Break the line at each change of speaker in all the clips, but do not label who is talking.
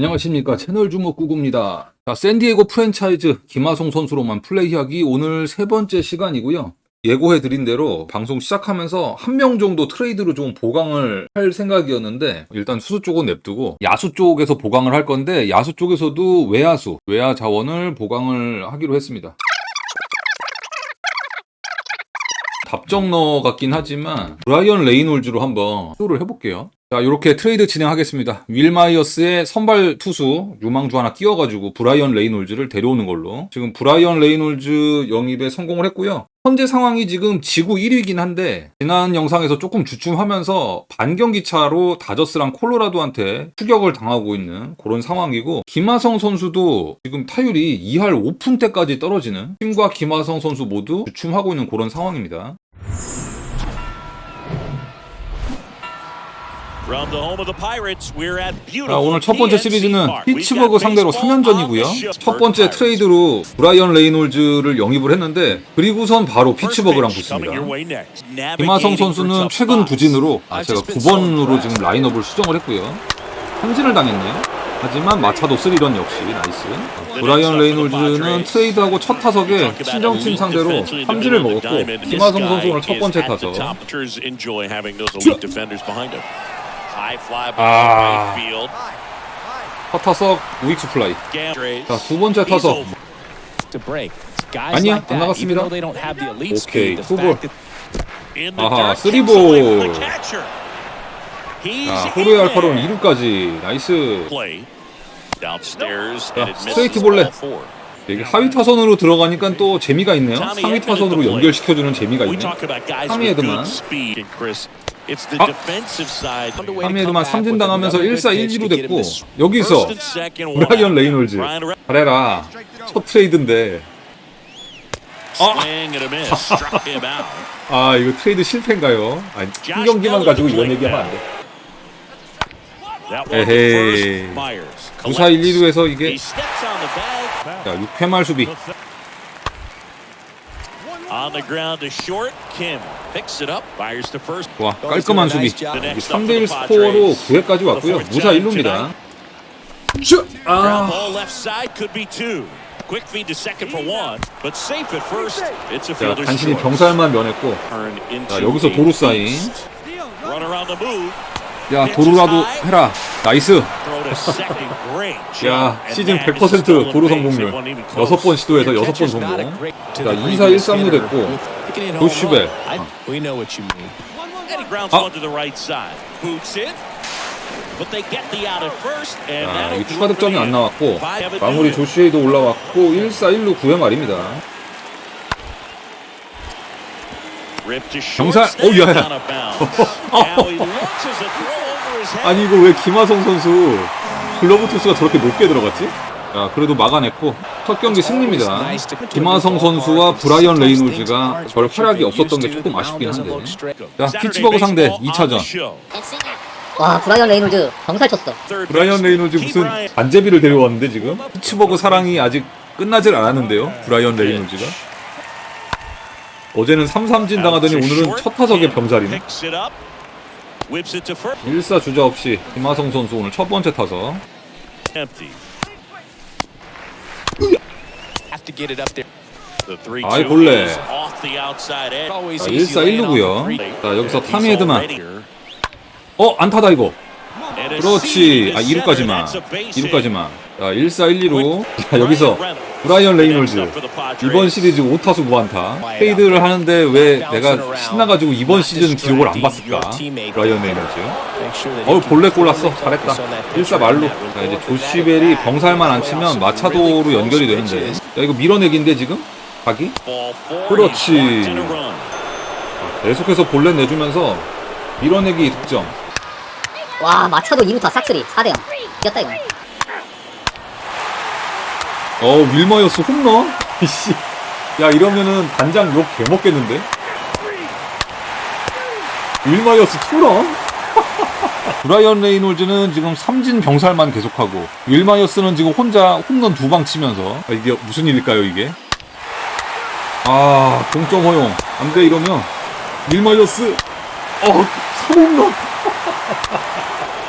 안녕하십니까 채널 주목 구구입니다. 자, 샌디에고 프랜차이즈 김하성 선수로만 플레이하기 오늘 세 번째 시간이고요. 예고해 드린 대로 방송 시작하면서 한 명 정도 트레이드로 좀 보강을 할 생각이었는데 일단 수수 쪽은 냅두고 야수 쪽에서 보강을 할 건데 야수 쪽에서도 외야수, 외야 자원을 보강을 하기로 했습니다. 답정너 같긴 하지만 브라이언 레이놀즈로 한번 시도를 해볼게요. 자, 이렇게 트레이드 진행하겠습니다. 윌 마이어스의 선발 투수 유망주 하나 끼워가지고 브라이언 레이놀즈를 데려오는 걸로. 지금 브라이언 레이놀즈 영입에 성공을 했고요. 현재 상황이 지금 지구 1위긴 한데 지난 영상에서 조금 주춤하면서 반경기 차로 다저스랑 콜로라도한테 추격을 당하고 있는 그런 상황이고 김하성 선수도 지금 타율이 2할 5푼대까지 떨어지는 팀과 김하성 선수 모두 주춤하고 있는 그런 상황입니다.
Beautiful
오늘 첫 번째 시리즈는 피츠버그 상대로
baseball
3연전이고요.
on the show.
첫 번째 트레이드로 브라이언 레이놀즈를 영입을 했는데 그리고선 바로 피츠버그랑 붙습니다. 김하성 선수는 최근. 부진으로 아 제가 9번으로 지금 라인업을 수정을 했고요. 삼진을 당했네요. 하지만 마차도 3런 역시 나이스. 브라이언 레이놀즈는 트레이드하고 첫 타석에 친정팀 상대로 삼진을 먹었고 김하성 선수 오늘 첫 번째 타석. 아. 첫 타석 우익수 플라이. 자, 두 번째 타석.
아니야 안 나갔습니다.
오케이, 후보. 아하, 쓰리볼. 자, 호르의 알파로는 2루까지. 나이스.
자,
스트레이트 볼넷. 여기 하위 타선으로 들어가니까 또 재미가 있네요. 상위 타선으로 연결시켜주는 재미가 있네.
하미
헤드만.
아,
3위 에드만 삼진 당하면서 1사 1지로 됐고 여기서 브라이언 레이놀즈. 잘해라. 첫 트레이드인데. 아! 이거 트레이드 실패인가요? 아니 한 경기만 가지고 이런 얘기하면 안 돼. 에헤이. 무사 1, 2루에서 이게 자 6회 말 수비
On the ground to short, Kim picks it up, fires to first.
와 깔끔한 수비 3대1 스코어로 9회까지 왔고요 무사 1루입니다 슛! 아.
Quick feed to second for one, but safe at first. It's a
자,
fielder's
간신히
choice.
병살만 면했고 자, 여기서
a
도루 사인.
Run around the move.
야 도루라도 해라 나이스 야. 시즌
And that is
100%
stolen
도루 성공률
wasn't even close.
6번 시도해서 6번 성공 자 2사 1삼루 됐고 조슈벨 어.
We know what you mean.
And he grounds
아.
that'll
이 추가 득점이 안. 나왔고 마무리. 조슈에이도 올라왔고 1사 1루 9회 말입니다. 경살.
Stay
오, 야, 야.
Head.
아니 이거 왜 김하성 선수 글러브 토스가 저렇게 높게 들어갔지? 자 그래도 막아냈고 첫 경기 승리입니다. 김하성 선수와 브라이언 레이놀즈가 별 활약이 없었던 게 조금 아쉽긴 한데. 자 피츠버그 상대
baseball on
2차전.
the show.
와 브라이언 레이놀즈 병살 쳤어.
브라이언 레이놀즈 무슨. 반제비를 데려왔는데 지금? 피츠버그 사랑이 아직 끝나질 않았는데요 브라이언 레이놀즈가. 어제는 3삼진 당하더니 오늘은. 첫 타석에 병살이네 1사 주자 없이 김하성 선수 오늘 첫 번째 타석
Empty.
Have to get it up there.
The three
아이, 볼래. 자,
easy
1사
laying off the
1루고요
three.
자 여기서
He's
타미 헤드만
already here.
어 안타다 이거 그렇지 아
to center.
2루까지만
That's a base hit.
2루까지만 자 1사 1, 2루 자 여기서. 브라이언 레이놀즈. 이번 시리즈 5타수 무안타. 페이드를 하는데 왜 내가 신나가지고 이번 시즌 기록을 안 봤을까? 브라이언 레이놀즈. 어우 볼넷 골랐어. 잘했다.
on that
1사
pitcher
말로.
and that
자 이제. 조시벨이 병살만 안 치면 마차도로 연결이 되는데. 자 이거 밀어내기인데 지금?
four.
그렇지. 계속해서 볼넷 내주면서 밀어내기 득점.
와 마차도 2루타 싹쓸이. 4대0 이겼다 이거
어 윌머이어스 홈런? 이씨. 야 이러면은 단장 욕 개먹겠는데? 윌마이어스 투런? 브라이언 레이놀즈는 지금 삼진 병살만 계속하고 윌마이어스는 지금 혼자 홈런 두 방 치면서. 아, 이게 무슨 일일까요 이게? 아 동점 허용. 안 돼 이러면. 윌마이어스 어 3홈런.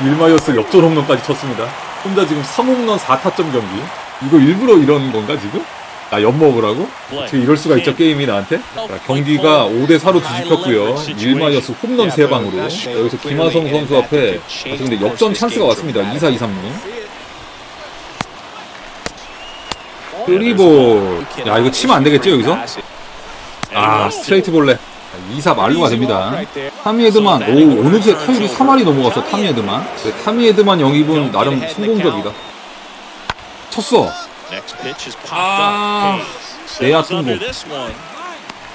윌마이어스 역전 홈런까지 쳤습니다. 혼자 지금 3홈런 4타점 경기. 이거 일부러 이런 건가 지금? 나 엿먹으라고? 어떻게 이럴 수가 있죠 게임이 나한테? 자, 경기가 5대 4로 뒤집혔고요. 윌마이어스 홈런 3방으로 여기서 김하성 선수 앞에 아주 근데 역전 찬스가 왔습니다. 2사 2 3루. 쓰리볼. 야 이거 치면 안 되겠죠 여기서? 아 스트레이트 볼래. 2사 말루가 됩니다. 타미 헤드만 오 어느새 타율이 3할이 넘어갔어 타미 헤드만. 네, 타미 헤드만 영입은 나름 성공적이다. 쳤어.
Next pitch is popped
아,
up. Hayes
내야
sails under
뜬공.
this one.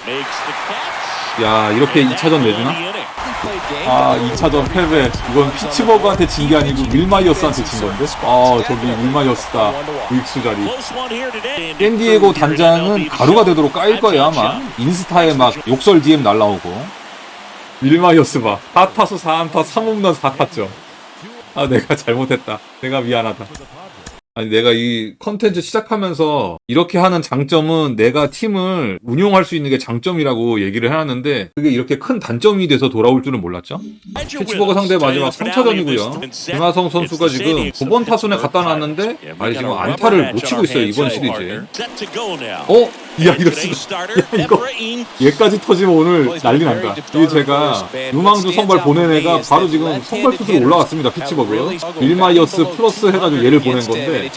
Makes the catch.
야 이렇게
And
2차전
that will
내주나? 아 2차전 패배 이건 피츠버그한테 진 게 아니고 윌마이어스한테 진 건데 아 저기 윌마이어스다 우익수 자리
Close one here today.
샌디에고 단장은 가루가 되도록 까일 거예요 아마 인스타에 막 욕설 DM 날라오고 윌마이어스 봐 4타수 4안타 3홈런 4타점 아 내가 잘못했다 내가 미안하다 아니 내가 이 컨텐츠 시작하면서 이렇게 하는 장점은 내가 팀을 운용할 수 있는 게 장점이라고 얘기를 해놨는데 그게 이렇게 큰 단점이 돼서 돌아올 줄은 몰랐죠 피츠버그 상대 마지막 3차전이고요. 김하성 선수가 지금 9번 타순에 갖다 놨는데 아니 지금 안타를 못 치고 있어요 이번 시리즈에. 어? 야 이럴 수가. 야 이거 얘까지 터지면 오늘 난리 난다. 이게 제가 유망주 선발 보낸 애가 바로 지금 선발 투수로 올라왔습니다 피츠버그. 빌마이어스 플러스 해가지고 얘를 보낸 건데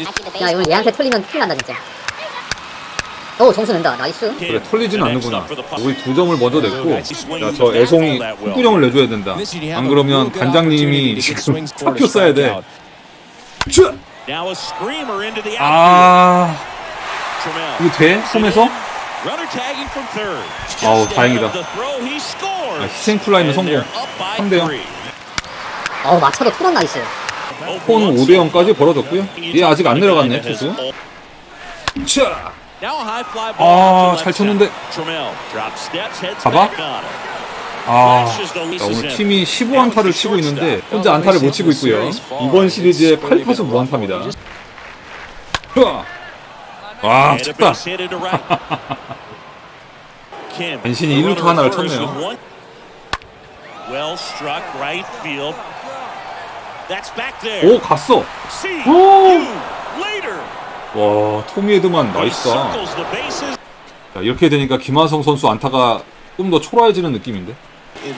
야 오늘 얘한테 털리면 큰일 난다 진짜 오 정수 낸다 나이스
그래 털리진 않는구나. 우리 두 점을 먼저 냈고 야 저 애송이 콧구녕을 내줘야 된다. 안 그러면 단장님이 지금 학교 써야 돼. 쭈! 아. 이거 돼? 홈에서? 아우, 다행이다. 아, 희생 플라이는
And
성공.
they're up by
3대 0.
three.
어우 마차도 투런 나이스
폰은 5대 0까지 벌어졌고요. 얘 아직 안 내려갔네 투수. 차!
Now a high fly ball
아,
out to
잘
left
쳤는데. 봐봐. 아, 오늘. 팀이 15안타를 치고 있는데 현재 안타를 못 치고 있고요. 이번 시리즈에 8타수 무안타입니다. 와, 쳤다. 간신히
the
1루타
runner
하나를 쳤네요. 오, 갔어. 오! 와, 토미 헤드만 나이스다. 자, 이렇게 되니까 김하성 선수 안타가 좀 더 초라해지는 느낌인데.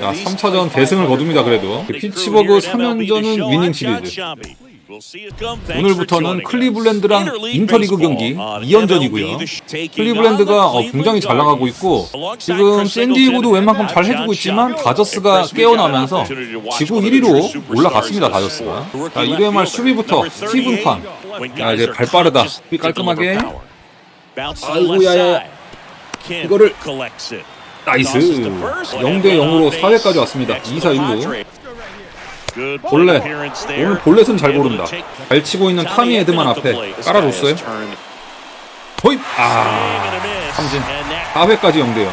야, 3차전 대승을 거둡니다, 그래도. 피츠버그 3연전은 위닝 시리즈. 오늘부터는 클리블랜드랑 인터리그 경기 2연전이고요. 클리블랜드가 어, 굉장히 잘 나가고 있고 지금 샌디에고도 웬만큼 잘 해주고 있지만 다저스가 깨어나면서 지구 1위로 올라갔습니다 다저스가. 자 1회 말 수비부터 스티븐 팡 야, 이제 발 빠르다. 수비 깔끔하게. 아이고, 야야야. 이거를 나이스. 0대 0으로 4회까지 왔습니다. 2사 1루 볼넷 오늘 볼넷은 잘 고른다. 잘 치고 있는 타미 헤드만 앞에 깔아줬어요. 호입 아 삼진. 4회까지 0대 0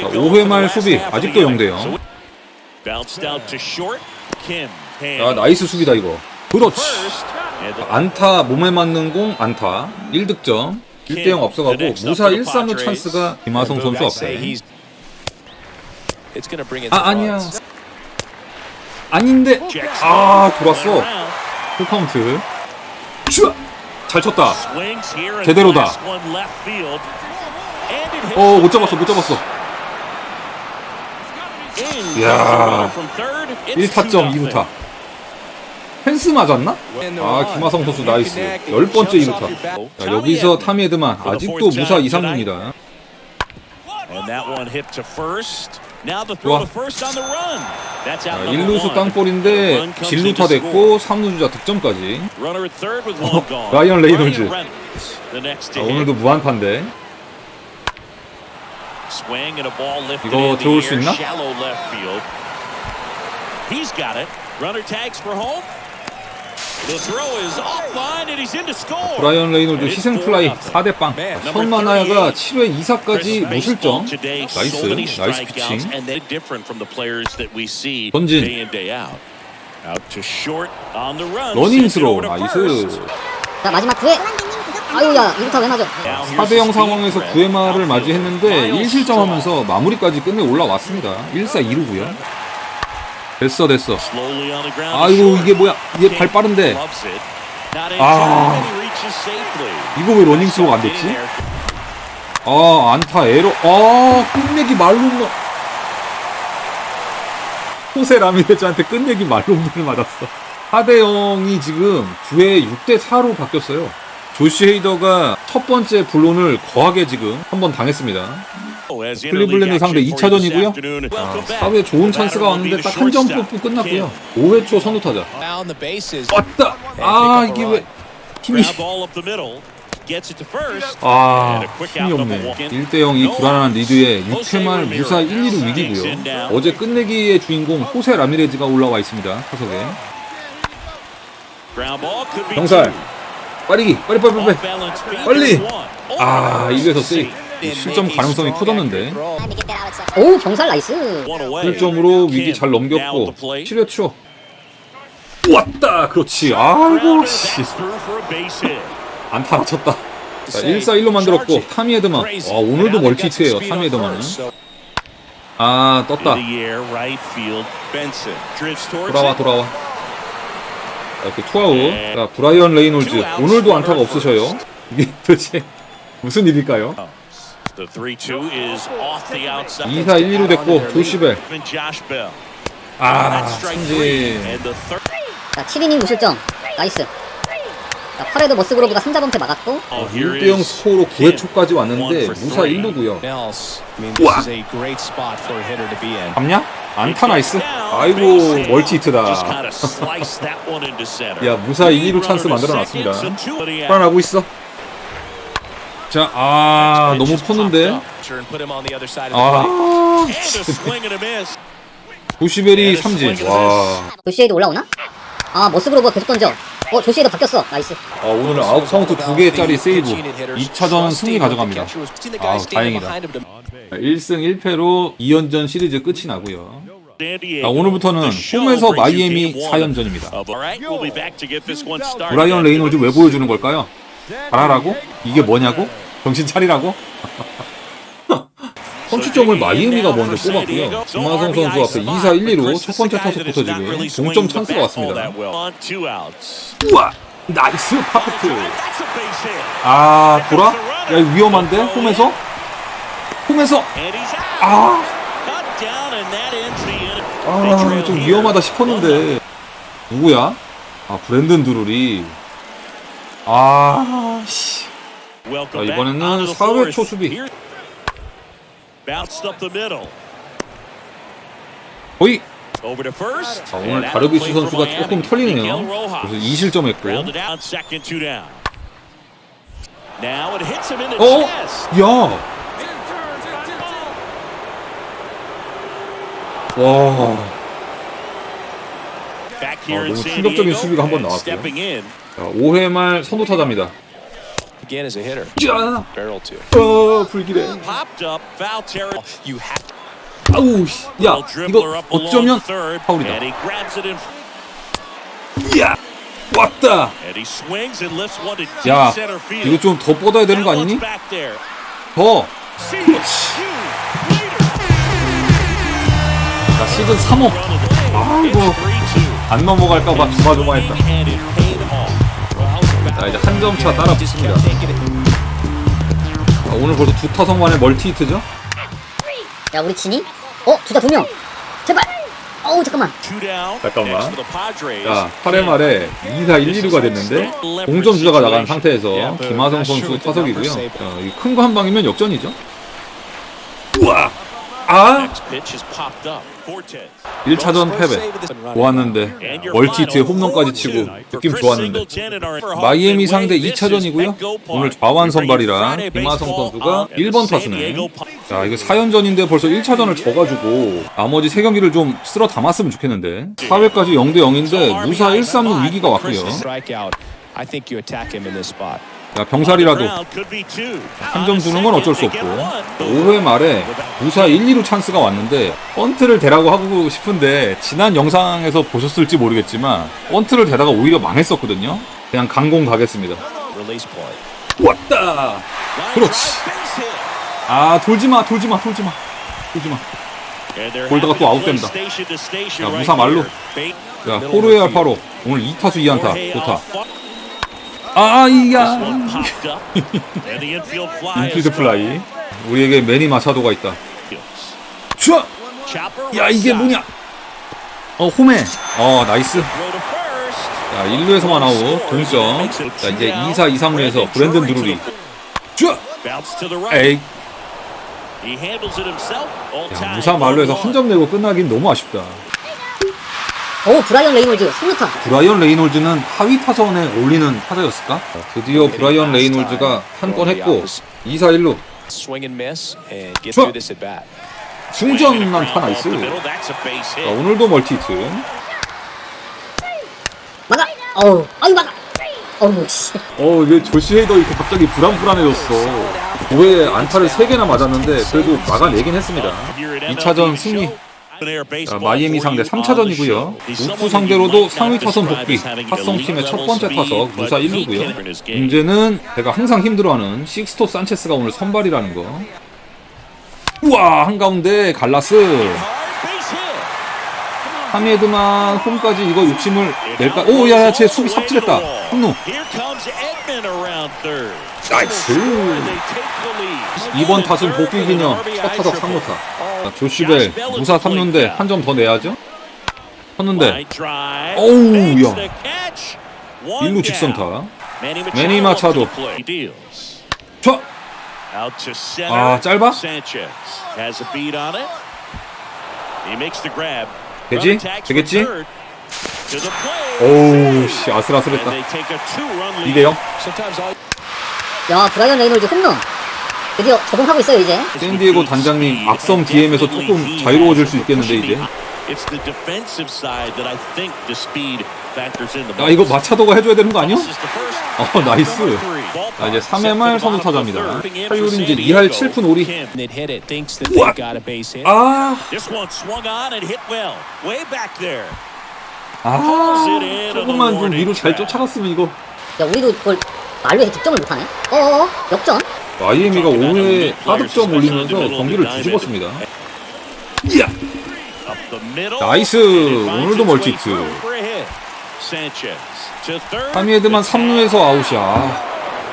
자, 5회 말 수비. 아직도 0대 0 야, 나이스 수비다 이거. 그렇지. 안타 몸에 맞는 공 안타. 1득점. 1대 0 앞서가고 무사 1, 3루 찬스가 김하성 선수 앞에. 아 아니야 아닌데. 아 돌았어. 풀카운트. 슈아! 잘 쳤다. 제대로다. 어 못 잡았어 못 잡았어. 이야. 1타점 2루타. 펜스 맞았나? 아 김하성 선수 나이스. 10번째 2루타. 자, 여기서 타미 헤드만 아직도 무사 이상입니다 좋아. 자, 1루수 땅볼인데 진루타 됐고 3루주자 득점까지 어, 라이언 레이놀즈. 자, 오늘도 무한타인데
이거
들어올 수 있나?
He's got it. Runner tags for home.
브라이언 레이놀즈 희생 플라이 4대 빵. 현만하야가 7회 2사까지 무실점 나이스 나이스 피칭. 전진. 러닝 스로 나이스.
자 마지막 9회. 아유야 이루타 왜 맞아?
4대 0 상황에서 9회 말을 맞이했는데 1실점 하면서 마무리까지 끝내 올라왔습니다. 1사 2루고요 됐어 됐어. 아이고 이게 뭐야? 이게 발 빠른데. 아. 이거 왜 러닝 스로가 안 됐지? 아 안타 에러. 아 끝내기 말홈런 호세 라미레즈한테 끝내기 말홈런을 맞았어. 4대 0이 지금 9회 6대 4로 바뀌었어요. 조시 헤이더가 첫 번째 불론을 거하게 지금 한번 당했습니다 클리블랜드 상대 2차전이고요. 아, 4회 좋은 찬스가 왔는데 딱 한 점 뽑고 끝났고요. 5회 초 선두 타자.
The bases.
왔다! 아 이게 왜 힘이 아 힘이 없네. 1대0 이 불안한 리드에 6회 말 무사 1, 2루 위기고요. 어제 끝내기의 주인공 호세 라미레즈가 올라와 있습니다. 타석에. 병살. 빠르기. 빨리 빨리 빨리. 빨리. 아 입에서 세이 실점 가능성이 커졌는데.
오 병살 나이스.
1점으로 위기 잘 넘겼고 7회 초 왔다! 그렇지. 아이고 씨. 안타 맞췄다. 자 1사 1로 만들었고 타미 헤드만. 와 오늘도 멀티히트예요 타미 헤드만은. 아 떴다. 돌아와 돌아와. 자, 이렇게 투아웃. 자 브라이언 레이놀즈. 오늘도 안타가 없으셔요. 이게 도대체 무슨 일일까요
2사 1, 2루 됐고 조시벨.
아 삼진.
자 7이닝 무실점. 나이스. 자 8회도 머스그로브가 3자 범퇴 막았고.
1대0 스코어로 9회 초까지 왔는데 무사 1루고요.
Else, I mean, this is a great spot for a hitter to be in.
잡냐? 안타 나이스. 아이고 멀티 히트다. 야 무사 2, 2루 찬스 만들어놨습니다. 불안하고 있어 자 아 너무
plate.
아 도시벨이 삼진. 와.
조시에이도 올라오나? 아 머스그로브가 계속 던져. 어 조시에이도 바뀌었어. 나이스.
아, 오늘 아웃 카운트 2개짜리 세이브. 2차전 승리 가져갑니다. 아우 다행이다. 1승 1패로 2연전 시리즈 끝이 나고요. 자, 오늘부터는 홈에서 마이애미 4연전입니다. 브라이언 레이놀즈 왜 보여주는 걸까요? 잘하라고? 이게 뭐냐고? 정신 차리라고? 선취 점을 마이애미가 먼저 뽑았고요. 김하성 선수 앞에 2사 1, 2로 첫 번째 타석부터 지금 동점 찬스가 왔습니다. 우와! 나이스 파페트! 아, 돌아? 야, 이거 위험한데? 홈에서? 홈에서? 아! 아, 좀 위험하다 싶었는데. 누구야? 아, 브랜든 드룰이. 아, 씨.
자,
이번에는 4회 초 수비. 거의. 자, 오늘
play
선수가 조금. 털리네요. 그래서 2실점 했고.
Grounded out, second, two down. Now it hits him in the
어? 야! 와. 아, 너무 충격적인 수비가 한번
and
나왔고요. 자, 5회 말 선두 타자입니다.
Again, as a hitter,
짜!
barrel to.
어, 불길해.
Popped up, foul territory.
You have to.
아우, 씨. 야, 이거
up along
어쩌면
third,
파울이다.
and he grabs it in.
야! 왔다!
And he swings and lifts one to deep
야,
center field.
이거 좀 더 뻗어야 되는 거
Now
아니니?
it's back there.
더!
Later.
자, 시즌 3호. 아이고. 안 넘어갈까봐 조마조마했다. 자, 이제 한 점 차 따라 붙습니다. 자, 오늘 벌써 두 타석 만에 멀티 히트죠?
야 우리 진이? 어? 주자 두명 제발 어우 잠깐만.
잠깐만. 자, 8회 말에 2사 1, 2루가 됐는데 공점 주자가 나간 상태에서 김하성 선수 타석이고요. 큰 거 한 방이면 역전이죠. 우와! 아!
Next pitch is popped up. Fortes.
1차전 패배. 좋았는데 멀티히트에 홈런까지 치고 느낌 좋았는데 마이애미 상대 2차전이고요. 오늘 좌완 선발이라 김하성 선수가 1번 타수네. 자, 이거 4연전인데 벌써 1차전을 져가지고 나머지 3경기를 좀 쓸어 담았으면 좋겠는데 4회까지 0대 0인데 무사 1, 3루 위기가 왔고요.
I think you attack him in this spot.
자, 병살이라도 한 점 주는 건 어쩔 수 없고 5회 말에 무사 1, 2루 찬스가 왔는데 번트를 대라고 하고 싶은데 지난 영상에서 보셨을지 모르겠지만 번트를 대다가 오히려 망했었거든요. 그냥 강공 가겠습니다. 왔다. 그렇지. 아 돌지마 돌지마 돌지마 돌지마. 볼드가 또 아웃됩니다.
자,
무사 말로. 자 호르에 알파로 오늘 2타수 2안타 좋다. 아 이야 인필드 플라이 우리에게 매니 마차도가 있다 슈아 야 이게. 뭐냐 어 홈에 어 나이스. 자 1루에서만 아웃 동점 자 이제 2, 4, 2, 3루에서 브랜든 드루리 슈아. 에이 야. 무사 말로에서 한 점 내고 끝나긴 너무 아쉽다
오 브라이언 레이놀즈 3루타.
브라이언 레이놀즈는 하위 타선에 올리는 타자였을까? 드디어 브라이언 레이놀즈가 한 건 했고 2, 4, 1루
Swing and miss and get
Sure.
through this at bat.
중전난 타 나이스. 자. 오늘도 멀티히트.
막아. 어우 아유 막아. 어우 씨.
어왜 조시 헤이더 이렇게 갑자기 불안불안해졌어. 5회에 안타를 3개나 맞았는데 그래도 막아내긴 했습니다. 2차전 승리 자, 마이애미 상대 3차전이고요 우프 상대로도 상위 타선 복귀 핫성팀의 첫 번째 타석 무사 1루고요 문제는 제가 항상 힘들어하는 식스토 산체스가 오늘 선발이라는 거 우와 한가운데 갈라스 하미에드만 홈까지 이거 욕심을 낼까? 오, 야, 야, 쟤 수비 삽질했다. 한루. 나이스. 이번 타순 복귀 기념 첫 타석 3루타. 자, 조시벨 무사 3루인데 한 점 더 내야죠. 쳤는데 어우, 야. 1루 직선타. 매니 마차도. 쳐!
아 짧아?
되지? 되겠지?
오우
오우, 씨, 아슬아슬했다. 2대 0.
Sometimes all
야 브라이언 레이놀즈 홈런 드디어 적응하고 있어요 이제
샌디에고 단장님 악성 DM에서 조금 자유로워질 수 있겠는데 이제.
It's the defensive side that I think the speed factors in the
야, 이거 마차도가 해줘야 되는 거 아니야? 어, 나이스. 자, 이제 3회 말 선두 타자입니다. 타율이 이제 2할 7푼 5리.
that hit it thinks that
What?
they got a base hit.
아,
This one swung on and hit well, way back there.
아, 조금만 좀 위로 잘 쫓아갔으면 이거.
야 우리도 그걸 말로 해서 득점을 못하네 어어어 역전
마이애미가 5회에 4득점 올리면서 경기를 뒤집었습니다. 이야!
The middle.
나이스. 오늘도
third.
하미에드만 3루에서 아웃이야.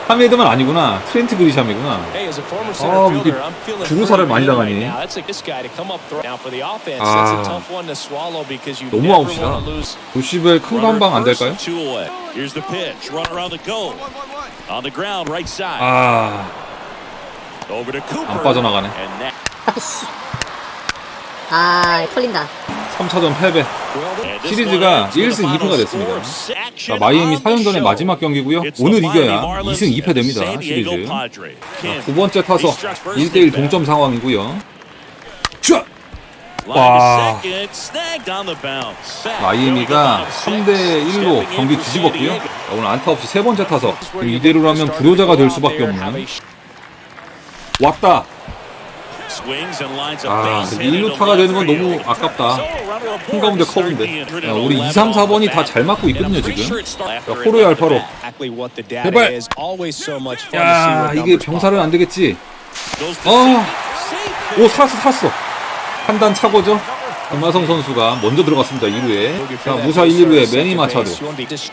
하미에드만 아니구나. 트렌트 그리샴이구나. 아, 이게 주루사를 많이 당하니. 아. 너무 아웃이다.
want to lose.
조시벨 큰거한방 안 될까요? 아. 안 빠져나가네.
아 털린다
3차전 패배. 시리즈가
one ends with
1승
a
2패가
final
됐습니다. 자, 마이애미
on the
4년 전의
show.
마지막 경기고요. 오늘 이겨야
Miami Marlins
2승 2패
and
됩니다. 시리즈. 자, 두 번째 타석
he strikes first
1대1
and
동점 상황이고요. 슈!
line
와. 마이애미가 3대 1로
Stepping in
경기
for
뒤집었고요. 자, 오늘 안타 없이 세 번째 타석. 이대로라면 부도자가 될 수밖에 없는 왔다. 아,
base
근데
hit
1루
into
타가 되는 건 너무. 아깝다. 한 가운데
to start
커브인데. 야, 우리 2, 3, 4번이 다 잘 맞고 있거든요, 지금. 자, 호로의 알파로. 제발. 야, 이게 병살은 안 되겠지. 아. 오, 살았어, 살았어. 판단 차고죠. 김하성 선수가 먼저 들어갔습니다, 2루에. 자, 무사 1, 2루에 매니 마차도.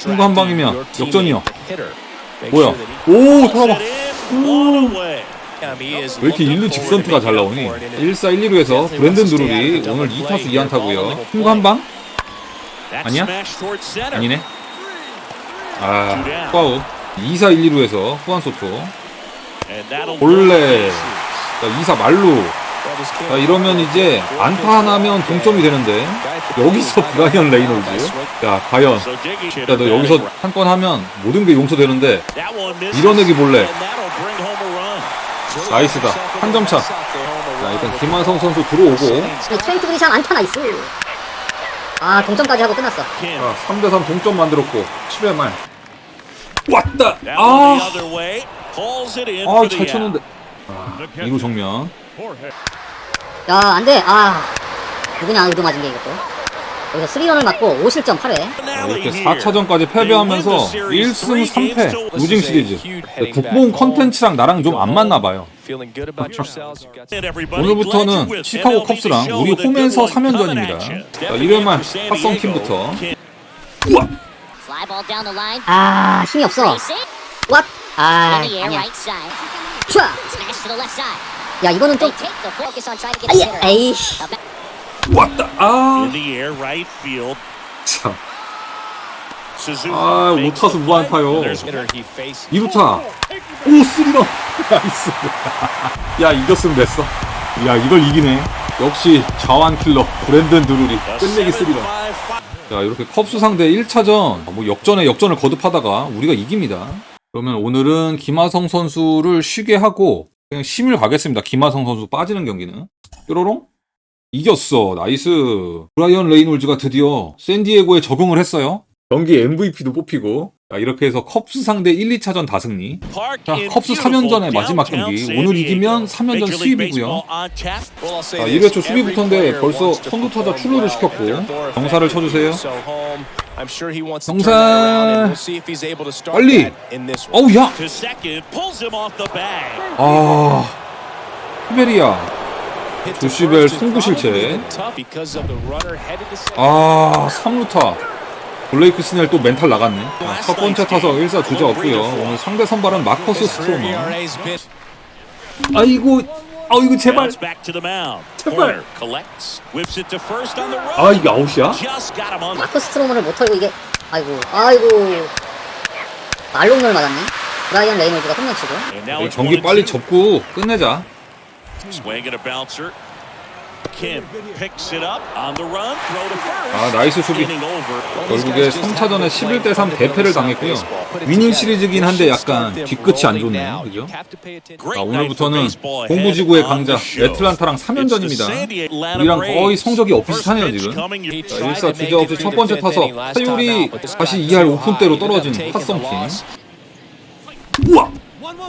승부
한 방이면 역전이요. 뭐야? 오, 돌아봐.
away.
왜 이렇게 1루 직선트가 잘 나오니? 1, 4, 1, 2루에서 브랜든 드루리 오늘 2타수 2안타고요. 승부 한 방? 아니야? 아니네. 아, 후아웃. 2, 4, 1, 2루에서 후안 소토. 자, 2, 4 말루. 자, 이러면 이제 안타 하나면 동점이 되는데 여기서 브라이언 레이놀즈. 자, 과연. 야,
have
너
batted
여기서. 한 건 하면 모든 게 용서되는데 밀어내기 볼래.
and that'll bring home a run.
나이스다. 한 점 차. 자, 일단 김하성 선수 들어오고
이 트렌트 그리샴 안타 나이스 아 동점까지 하고 끝났어.
자, 3대3 동점 만들었고 7회 말 왔다. 아, 아, 잘. 쳤는데. 아, 2루 정면.
야 안 돼 아 누구냐 의도 맞은 게 이것도 여기서 스리런을 맞고 5실점 8회
자, 이렇게 4차전까지 패배하면서 1승 3패 루징 시리즈. 근데 국보훈 컨텐츠랑 나랑 좀 안 맞나 봐요. 오늘부터는 시카고 컵스랑 우리 홈에서 3연전입니다. 자, 1회 말 합성 팀부터. 우와!
Fly ball down the line.
아 힘이 없어. 왓? 아, 아니야.
right side.
촤!
Smash to the left side.
야, 이거는 좀,
take the focus on trying to get the
아이,
hitter out.
에이씨.
왔다. 아,
In the air, right field.
참. 아, 못
makes
타서
the
무한
play.
타요.
There's
Hitter he faced.
2루타. 오, 쓰리런. 나이스. 야, 이겼으면 됐어. 야, 이걸 이기네. 역시 자완 킬러 브랜든 드루리 끝내기.
7-5
자, 이렇게 컵스 상대 1차전 뭐 역전에 역전을 거듭하다가 우리가 이깁니다. 그러면 오늘은 김하성 선수를 쉬게 하고 그냥 심을 가겠습니다. 김하성 선수 빠지는 경기는. 뾰로롱? 이겼어. 나이스. 브라이언 레이놀즈가 드디어 샌디에고에 적응을 했어요. 경기 MVP도 뽑히고. 자, 이렇게 해서 컵스 상대 1, 2차전 다승리. 자, 컵스
beautiful
3연전의 마지막 경기. 오늘. 이기면 3연전
Major League
수입이고요. 자,
this,
1회초
every
수비부터인데 벌써 선두 타자 출루를. 시켰고 경사를 쳐주세요. 경사. 빨리. 어우, 야! 아, 히베리아. 조시벨
first is
송구 실책.
probably the tough because of the runner headed to second.
아, 3루타. 블레이크 스넬 또 멘탈 나갔네. 자, 첫 번째 타석 1사 주자 없고요. 오늘 상대 선발은 마커스
been
아이고, 제발.
The mound.
제발.
Run.
아, 이게 아웃이야?
Just got him on.
마크 스트로먼을 못 털고 이게, 아이고, 아이고. 말롱을 맞았네. 브라이언 레이놀즈가 홈런 치고.
And now
이
it's
경기 빨리. 접고 끝내자.
Swing and a bouncer. Kim picks it up on the run. Throw to first.
아, 나이스 수비. 결국에 3차전에 11대 3 대패를 당했고요. 위닝 시리즈긴 한데 약간 뒤끝이 안 좋네요. 그죠? 자,
night
오늘부터는 공부지구의 강자. 애틀란타랑
It's the
3연전입니다.
San Diego
우리랑 거의. 성적이 엇비슷하네요, 지금. 자, 1사 주자 없이 첫 번째 타석 타율이 다시 2할 5푼대로 떨어진 핫성팀. 우와!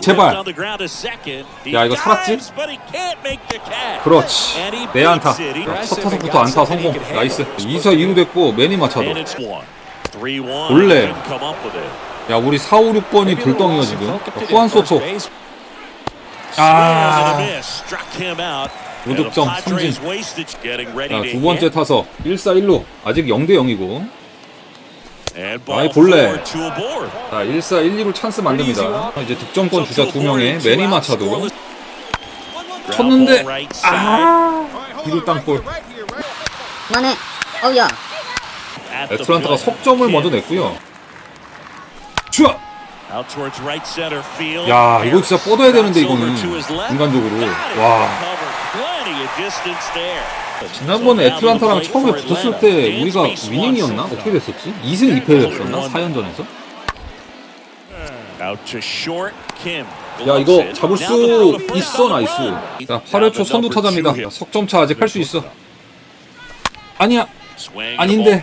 제발. 야, 이거 살았지? 그렇지. 내 안타. 첫 타석부터 안타 성공. 나이스. 2사 2루 됐고 매니 마차도.
And it's one. 3-1.
원래. 야 우리 4, 5, 6번이 불덩이야 지금. 후안 소토. 아.
a miss. Struck him out. And the
무득점
Padres
삼진. 자, 두 번째. 타석 1사 1루. 아직 0대 0이고. 아이, 볼래. 자, 1사 1, 2루 찬스 만듭니다. 이제 득점권 주자 두 명의 매니 마차도. 쳤는데 아! 뒤로 땅볼.
그만해. 어우야.
애틀란타가 석점을 먼저 냈고요. 야, 이거 진짜 뻗어야 되는데 이거는. 인간적으로. 와. 지난번에 애틀란타랑 처음에 붙었을. 때 우리가. 위닝이었나? 어떻게 됐었지? 2승 2패였었나? 4연전에서?
Out to short. Kim.
야 이거 잡을 수 있어 나이스. 자 8회 초 선두 타자입니다 자, 석점차 아직 할 수 있어 아니야. 아닌데.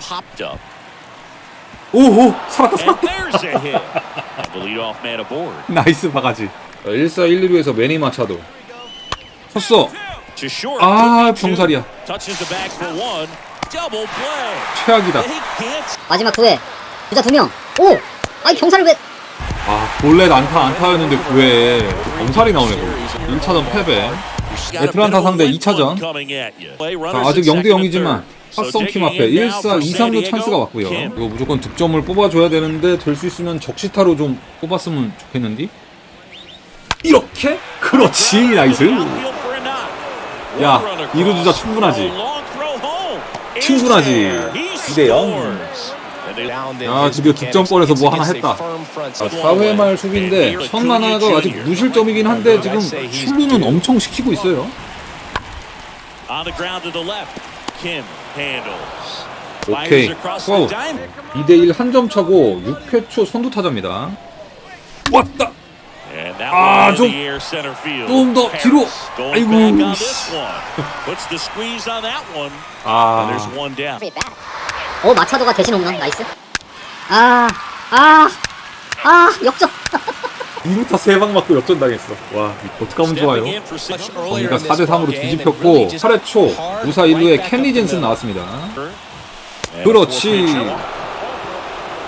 오오 살았다 살았다. 나이스 바가지 1사 1, 2루에서 매니 마차도 쳤어. 아. 병살이야. 최악이다
마지막 9회. 주자 2명. 오! 아이, 경사를 왜.
아 볼넷 안타 안타였는데 9회에 병살이 나오네 거 1차전 패배 애틀란타 상대 2차전 자, 아직 0대 0이지만 핫성팀 앞에 1사 2, 3루 찬스가 왔고요 이거 무조건 득점을 뽑아줘야 되는데 될 수 있으면 적시타로 좀 뽑았으면 좋겠는데 이렇게? 그렇지 나이스 야, 이루 주자 충분하지. 충분하지. 2대 0. 야, 드디어 득점권에서 뭐 하나 했다. 자, 4회 말 수비인데 천만화가 아직 무실점이긴 한데 지금 출루는 엄청 시키고 있어요. 오케이
Fires across
와우
the diamond.
2대1 한 점 차고 6회 초 선두 타자입니다 왔다 아, 좀-
in the air center field.
좀더
Harris
뒤로. 아이고,
back on
씨.
this one. Puts the squeeze on that one. And
아
there's one down.
Pretty bad.
오, 마차도가 대신 홈런. 나이스. 아, 아, 아, 역전.
2루타 3방 맞고 역전당했어 와 어떡하면 좋아요. 경기가 4대 3으로 뒤집혔고 8회 초 무사 1루에 켄리 젠슨 나왔습니다 그렇지.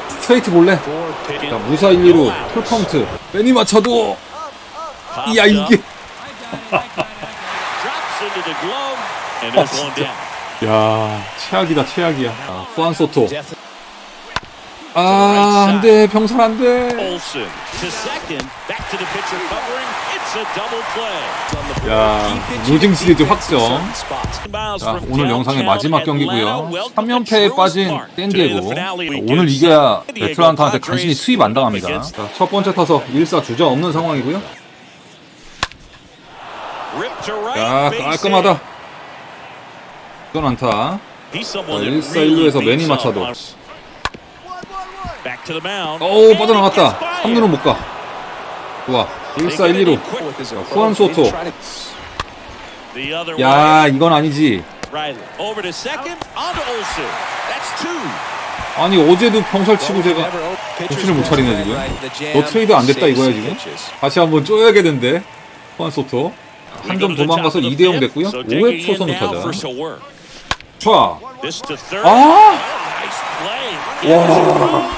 스트레이트 볼래. 자 무사 1, 2루 풀카운트 매니 마차도
Popped
야
up,
이게
one down.
야 최악이다 최악이야 아, 후안 소토 아, 안 돼. 병살 안 돼. 야, 루징 시리즈 확정. 자, 오늘 영상의 마지막. 경기고요.
Welcome
3연패에
to
빠진. 샌디에고. 오늘 이겨야 애틀란타한테 간신히 수입 안
against
자, 첫 번째 타석 1사 주자 없는 상황이고요. 야, 깔끔하다. 이건 안타.
Really
일루에서
beats
매니
up
마차도.
he
빠져나갔다.
gets by
3루는
it.
못 가. 좋아. 1사 1, 2루. 후안 소토. 야, 이건 아니지. 아니, 어제도 병살 치고 제가 정신을 못 차리네, 지금. 너 트레이드 안 됐다 이거야, 지금? 다시 한번 쪼야겠는데. 후안 소토. 한 점 도망가서 2대 0 됐고요.
So
5회
digging
초
in
선우
now for
타자. 촤. 아! 와.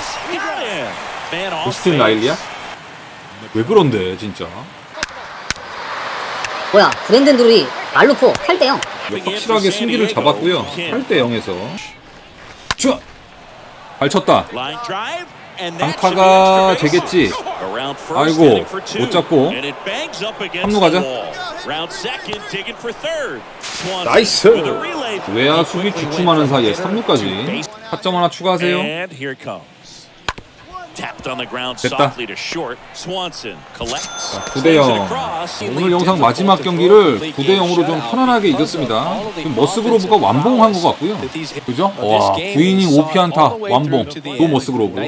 오스틴. 라일리야? 왜 그런데, 진짜.
뭐야 브랜든 드루이 말루포 8대0
확실하게 승기를 잡았고요. 8대 0에서. 촤. 잘 쳤다. 안타가. 되겠지. 아이고. 못 잡고.
The
가자. 나이스. 외야 수비 주춤하는 사이에 3루까지. 타점 하나 추가하세요.
And here it comes. Tapped on the ground
됐다.
softly to short. Swanson collects.
9대 0.
sends it across.
오늘 영상 마지막 경기를 9대 0으로 좀 편안하게 이겼습니다. 지금 머스그로브가 완봉한 것 같고요. 그죠? 와, 구인이 5피안타 완봉. 또 머스그로브.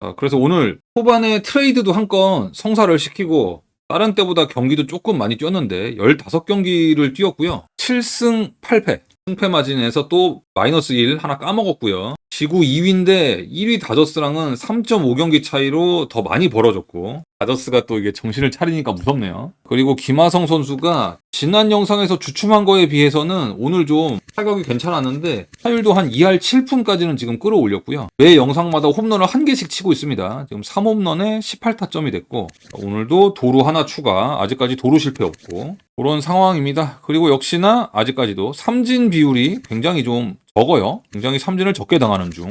아, 그래서 오늘 초반에 트레이드도 한 건 성사를 시키고 다른 때보다 경기도 조금 많이 뛰었는데 15경기를 뛰었고요. 7승 8패. 승패 마진에서 또 마이너스 1 하나 까먹었고요. 지구 2위인데 1위 다저스랑은 3.5경기 차이로 더 많이 벌어졌고 다저스가 또 이게 정신을 차리니까 무섭네요. 그리고 김하성 선수가 지난 영상에서 주춤한 거에 비해서는 오늘 좀 타격이 괜찮았는데 타율도 한 2할 7푼까지는 지금 끌어올렸고요. 매 영상마다 홈런을 한 개씩 치고 있습니다. 지금 3홈런에 18타점이 됐고 오늘도 도루 하나 추가 아직까지 도루 실패 없고 그런 상황입니다. 그리고 역시나 아직까지도 삼진 비율이 굉장히 좀 적어요. 굉장히 삼진을 적게 당하는 중.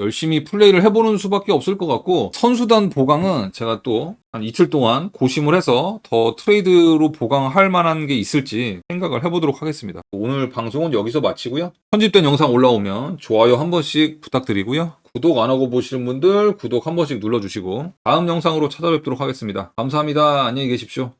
열심히 플레이를 해보는 수밖에 없을 것 같고 선수단 보강은 제가 또 한 이틀 동안 고심을 해서 더 트레이드로 보강할 만한 게 있을지 생각을 해보도록 하겠습니다. 오늘 방송은 여기서 마치고요. 편집된 영상 올라오면 좋아요 한 번씩 부탁드리고요. 구독 안 하고 보시는 분들 구독 한 번씩 눌러주시고 다음 영상으로 찾아뵙도록 하겠습니다. 감사합니다. 안녕히 계십시오.